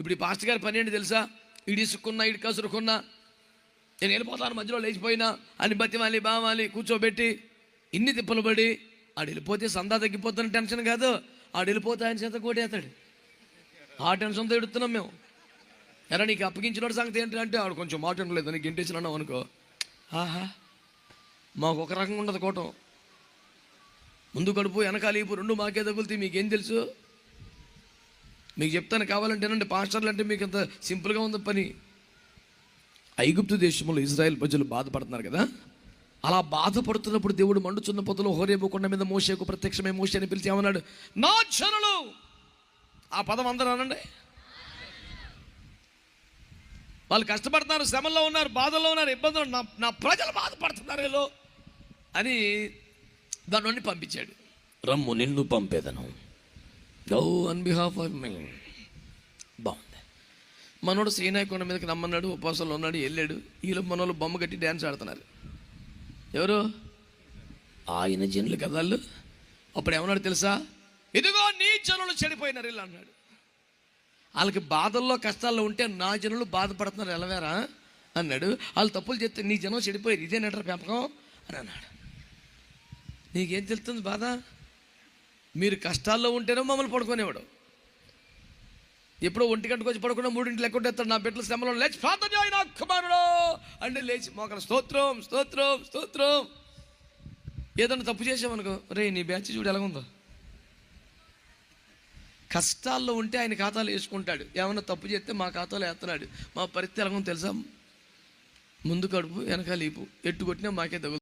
ఇప్పుడు ఈ పాస్టర్ గారి పని ఏంటి తెలుసా? ఇడిసుకున్నా ఇడి కసురుకున్నా నేను వెళ్ళిపోతాను మధ్యలో లేచిపోయినా అని బతిమాలి బావాలి కూర్చోబెట్టి ఇన్ని తిప్పలు పడి ఆడు వెళ్ళిపోతే సందా తగ్గిపోతున్న టెన్షన్ కాదు. ఆడు వెళ్ళిపోతే ఆయన చేత కోటేస్తాడు. ఆ టెన్షన్తో ఎడుతున్నాం మేము. ఎలా నీకు అప్పగించిన సంగతి ఏంటి అంటే ఆడు కొంచెం మాట ఉండలేదు నీకు ఇంటేసినావు అనుకో. ఆహా మాకు ఒక రకంగా ఉండదు కోటం. ముందు కడుపు వెనకాల ఇప్పుడు రెండు మాకే తగులుతాయి. మీకేం తెలుసు? మీకు చెప్తాను కావాలంటే ఏనండి పాస్టర్లు అంటే మీకు అంత సింపుల్గా ఉంది పని. ఐగుప్తు దేశంలో ఇజ్రాయెల్ ప్రజలు బాధపడుతున్నారు కదా? అలా బాధపడుతున్నప్పుడు దేవుడు మండుచున్న పొదలో హోరేబు కొండ మీద మోసేకు ప్రత్యక్షమే మోసే అని పిలిచి ఏమన్నాడు? నా జనులు! ఆ పదం అందరూ అనండి. వాళ్ళు కష్టపడుతున్నారు శ్రమల్లో ఉన్నారు బాధల్లో ఉన్నారు ఇబ్బందులు నా నా ప్రజలు బాధపడుతున్నారు వీళ్ళు అని దాని నుండి పంపించాడు. రమ్ము నిన్ను పంపేదను. గౌ అన్ బిహాఫ్ ఆఫ్ మీ బాగుంది. మనోడు శ్రీనాయకుండ మీదకి నమ్మన్నాడు ఉపవాసంలో ఉన్నాడు వెళ్ళాడు. వీళ్ళు మనోళ్ళు బొమ్మ కట్టి డ్యాన్స్ ఆడుతున్నారు. ఎవరు? ఆయన జనులు కదా వాళ్ళు. అప్పుడు ఏమన్నాడు తెలుసా? ఇదిగో నీ జనులు చెడిపోయినారు వీళ్ళు అన్నాడు. వాళ్ళకి బాధల్లో కష్టాల్లో ఉంటే నా జనులు బాధపడుతున్నారు ఎలవేరా అన్నాడు. వాళ్ళు తప్పులు చెప్తే నీ జనం చెడిపోయారు ఇదే పెంపకం అని అన్నాడు. నీకేం తెలుస్తుంది బాధ? మీరు కష్టాల్లో ఉంటేనే మమ్మల్ని పడుకునేవాడు. ఎప్పుడో ఒంటి గంటకు వచ్చి పడుకున్నా మూడింటి లెక్కొట్టేస్తాడు నా బిడ్డల శ్రమలో లేచి ప్రార్థన ఆయన నా కుమారుడు అంటే లేచి మోకర స్తోత్రం స్తోత్రం స్తోత్రం. ఏదన్నా తప్పు చేసామనుకో రే నీ బ్యాచ్ చూడు ఎలాగుందో. కష్టాల్లో ఉంటే ఆయన ఖాతాలు వేసుకుంటాడు. ఏమన్నా తప్పు చేస్తే మా ఖాతాలో వేస్తున్నాడు. మా పరిస్థితి ఎలాగో తెలుసా? ముందు కడుపు వెనకాల ఈపు. ఎట్టు కొట్టినా మాకే తగులు